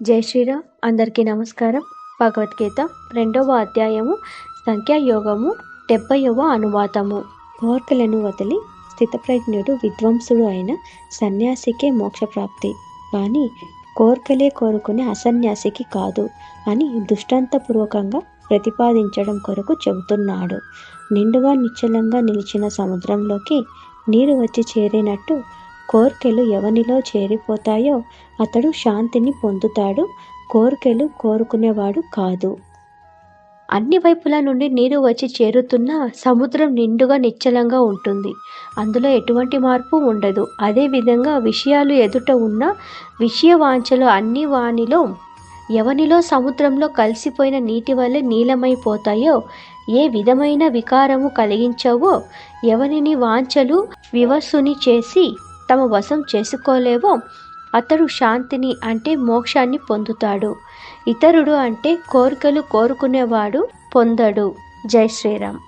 జై శ్రీరామ్. అందరికీ నమస్కారం. భగవద్గీత రెండవ అధ్యాయము సంఖ్యాయోగము డెబ్బైవ అనువాదము. కోర్కెలను వదిలి స్థితప్రజ్ఞుడు విద్వాంసుడు అయిన సన్యాసికే మోక్షప్రాప్తి. కానీ కోర్కెలే కోరుకునే అసన్యాసికి కాదు అని దృష్టాంతపూర్వకంగా ప్రతిపాదించడం కొరకు చెబుతున్నాడు. నిండుగా నిశ్చలంగా నిలిచిన సముద్రంలోకి నీరు వచ్చి చేరినట్టు కోర్కెలు ఎవనిలో చేరిపోతాయో అతడు శాంతిని పొందుతాడు. కోరికలు కోరుకునేవాడు కాదు. అన్ని వైపుల నుండి నీరు వచ్చి చేరుతున్న సముద్రం నిండుగా నిశ్చలంగా ఉంటుంది. అందులో ఎటువంటి మార్పు ఉండదు. అదేవిధంగా విషయాలు ఎదుట ఉన్న విషయ వాంఛలు అన్ని వానిలో ఎవనిలో సముద్రంలో కలిసిపోయిన నీటి వల్లే నీలమైపోతాయో ఏ విధమైన వికారము కలిగించవో ఎవనిని వాంఛలు వివస్సుని చేసి తమ వశం చేసుకోలేవో అతడు శాంతిని అంటే మోక్షాన్ని పొందుతాడు. ఇతరుడు అంటే కోరికలు కోరుకునేవాడు పొందడు. జై శ్రీరామ్.